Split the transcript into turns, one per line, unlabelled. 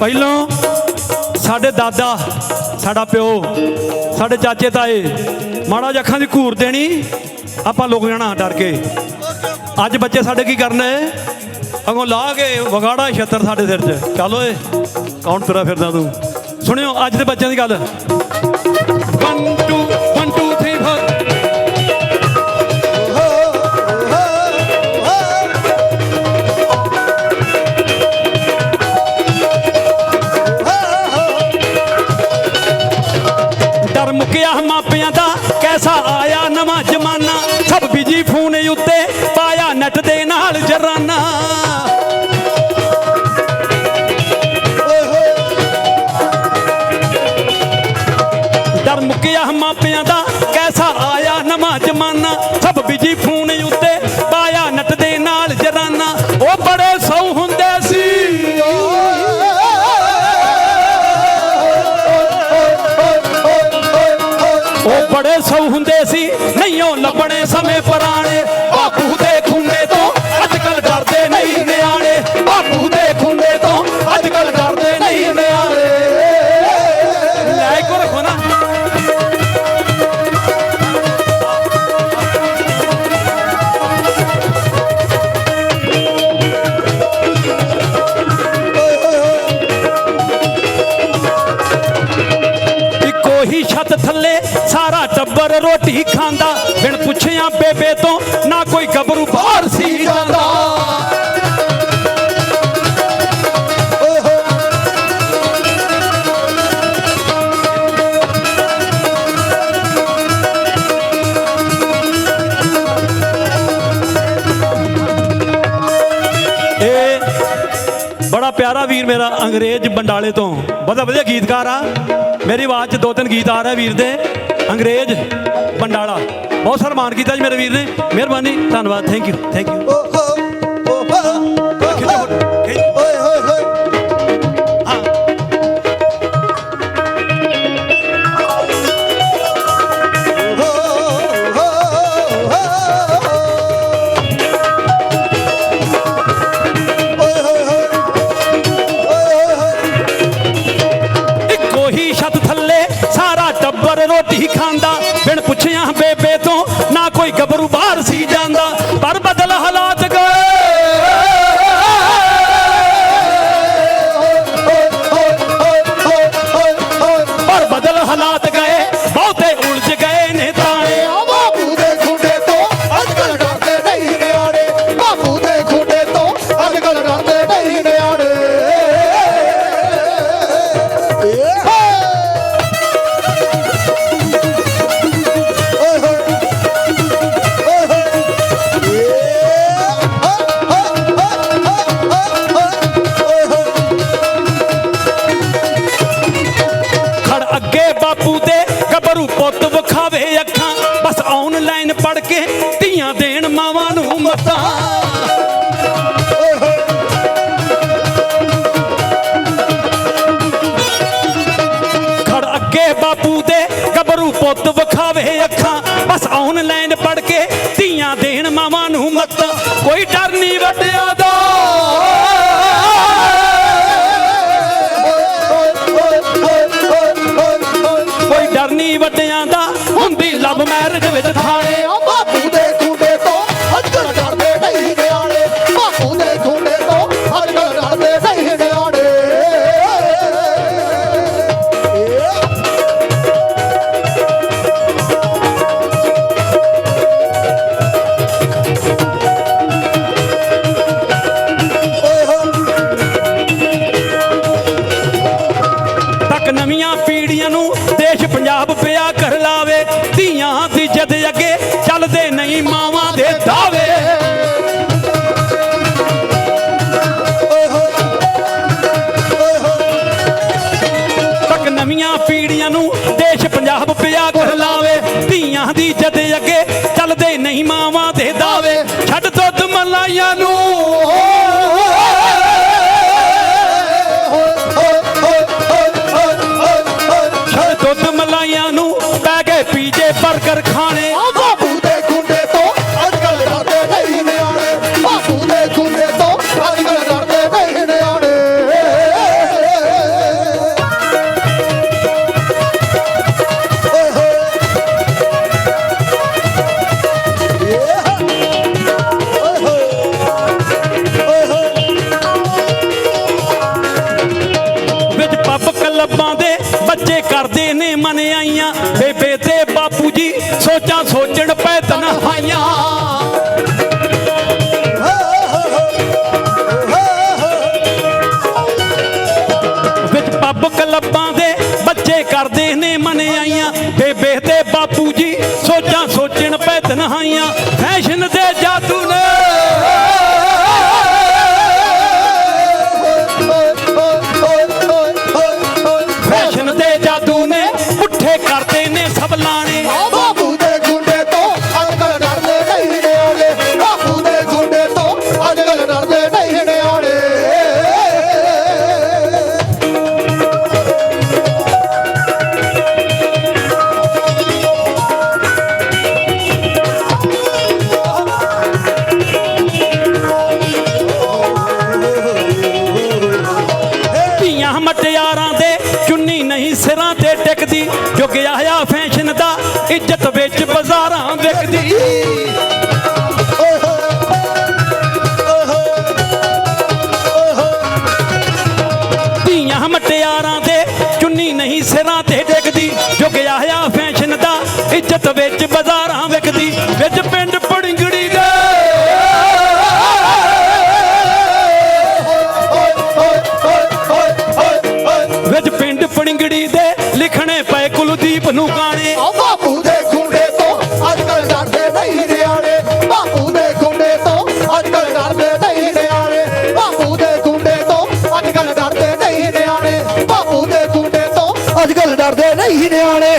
ਪਹਿਲਾਂ ਸਾਡੇ ਦਾਦਾ, ਸਾਡਾ ਪਿਓ, ਸਾਡੇ ਚਾਚੇ, ਤਾਏ, ਮਾੜਾ ਜਿਹਾ ਅੱਖਾਂ ਦੀ ਘੂਰ ਦੇਣੀ, ਆਪਾਂ ਲੁਕ ਜਾਣਾ ਡਰ ਕੇ। ਅੱਜ ਬੱਚੇ ਸਾਡੇ ਕੀ ਕਰਨੇ? ਅਗੋਂ ਲਾ ਕੇ ਵਗਾੜਾ ਛੱਤਰ ਸਾਡੇ ਸਿਰ 'ਚ। ਚੱਲ ਓਏ, ਕੌਣ ਤੁਰਾ ਫਿਰਦਾ ਤੂੰ? ਸੁਣਿਓ, ਅੱਜ ਦੇ ਬੱਚਿਆਂ ਦੀ ਗੱਲ। 1 2 ਪੁੱਛਿਆ ਬੇਬੇ ਤੋਂ ਨਾ ਕੋਈ ਗੱਭਰੂ ਬਾਹਰ ਸੀ ਜਾਂਦਾ। ਬੜਾ ਪਿਆਰਾ ਵੀਰ ਮੇਰਾ ਅੰਗਰੇਜ਼ ਬੰਡਾਲੇ ਤੋਂ। ਬੜਾ ਵਧੀਆ ਗੀਤਕਾਰ ਆ। ਮੇਰੀ ਆਵਾਜ਼ 'ਚ ਦੋ ਤਿੰਨ ਗੀਤ ਆ ਰਹੇ ਵੀਰ ਦੇ। ਅੰਗਰੇਜ਼ ਬੰਡਾਲਾ। ਬਹੁਤ ਸਨਮਾਨ ਕੀਤਾ ਜੀ ਮੇਰੇ ਵੀਰ ਨੇ। ਮਿਹਰਬਾਨੀ, ਧੰਨਵਾਦ ਥੈਂਕ ਯੂ ਥੈਂਕ ਯੂ ਇੱਕੋ ਹੀ ਛੱਤ ਥੱਲੇ ਸਾਰਾ ਟੱਬਰ ਰੋਟੀ ਖਾਂਦਾ। ਸੀ ਜਾਂਦਾ, ਪਰ ਬਦਲ ਹਾਲਾਤ ਗਏ। ਪਰ ਬਦਲ ਹਾਲਾਤ ਗਏ, ਬਹੁਤੇ ਉਲਝ ਗਏ ਨੇ ਤਾਣੇ।
ਬਾਪੂ ਦੇ ਖੁੰਡੇ ਤੋਂ ਅੱਜ ਕੱਲ ਡਰਦੇ ਨਹੀਂ ਨਿਆਣੇ। ਬਾਪੂ ਦੇ ਖੁੰਡੇ ਤੋਂ ਅੱਜ ਕੱਲ ਡਰਦੇ ਨਹੀਂ ਨਿਆਣੇ। ਓਏ
ਆਨਲਾਈਨ ਪੜ ਕੇ ਧੀਆਂ ਦੇਣ ਮਾਵਾਂ ਨੂੰ ਮਤਾਂ। ਖੜ ਅੱਗੇ ਬਾਪੂ ਦੇ ਗੱਭਰੂ ਪੁੱਤ ਵਿਖਾਵੇ ਅੱਖਾਂ। ਬਸ ਆਨਲਾਈਨ ਪੜ ਕੇ ਧੀਆਂ ਦੇਣ ਮਾਵਾਂ ਨੂੰ ਮਤਾ। ਕੋਈ ਡਰ ਨਹੀਂ ਵੱਡਿਆਂ ਲਵ ਮੈਰਿਜ ਵਿੱਚ ਥਾਣੇ ਧੀਆਂ ਅੱਗੇ ਚੱਲਦੇ ਨਹੀਂ ਮਾਵਾਂ ਦੇ ਦਾਵੇ ਛੱਡ ਦੁੱਧ ਮਲਾਈਆਂ ਨੂੰ ਕਰਦੇ ਨੇ ਮਨ ਆਈਆਂ। ਬੇਬੇ ਤੇ ਬਾਪੂ ਜੀ ਸੋਚਾਂ ਸੋਚਣ ਪੈ ਤਨਹਾਈਆਂ ਵਿੱਚ ਪੱਬ ਕਲੱਬਾਂ ਦੇ ਬੱਚੇ ਕਰਦੇ ਨੇ ਮਨ ਆਈਆਂ। ਬੇਬੇ ਤੇ ਬਾਪੂ ਜੀ ਸੋਚਾਂ ਸੋਚਣ ਪੈ ਤਨਹਾਈਆਂ ਟਿਕਦੀ ਜੋ ਗਿਆ ਆ ਫੈਸ਼ਨ ਦਾ ਇੱਜ਼ਤ ਵਿੱਚ ਬਾਜ਼ਾਰਾਂ ਵਿਕਦੀ। ਧੀਆਂ ਮਟਿਆਰਾਂ ਦੇ ਚੁੰਨੀ ਨਹੀਂ ਸਿਰਾਂ ਤੇ ਟਿਕਦੀ ਜੋ ਗਿਆ ਆ ਫੈਸ਼ਨ ਦਾ ਇੱਜ਼ਤ ਵਿੱਚ ਬਾਜ਼ਾਰਾਂ ਵਿਕਦੀ। ਵਿੱਚ ਪਿੰਡ ਪੜਿੰਗੜੀ ਦੇ। ਵਿੱਚ ਪਏ ਨੂੰ ਗਾਣੇ
ਆ ਬਾਪੂ ਦੇ ਗੁੰਡੇ ਤੋਂ ਅੱਜ ਕੱਲ ਡਰਦੇ ਨਹੀਂ ਨਿਆਣੇ। ਬਾਪੂ ਦੇ ਗੁੰਡੇ ਤੋਂ ਅੱਜ ਕੱਲ ਡਰਦੇ ਨਹੀਂ ਨਿਆਣੇ। ਬਾਪੂ ਦੇ ਗੁੰਡੇ ਤੋਂ ਅੱਜ ਕੱਲ ਡਰਦੇ ਨਹੀਂ ਨਿਆਣੇ। ਬਾਪੂ ਦੇ ਗੁੰਡੇ ਤੋਂ ਅੱਜ ਕੱਲ ਡਰਦੇ ਨਹੀਂ ਨਿਆਣੇ।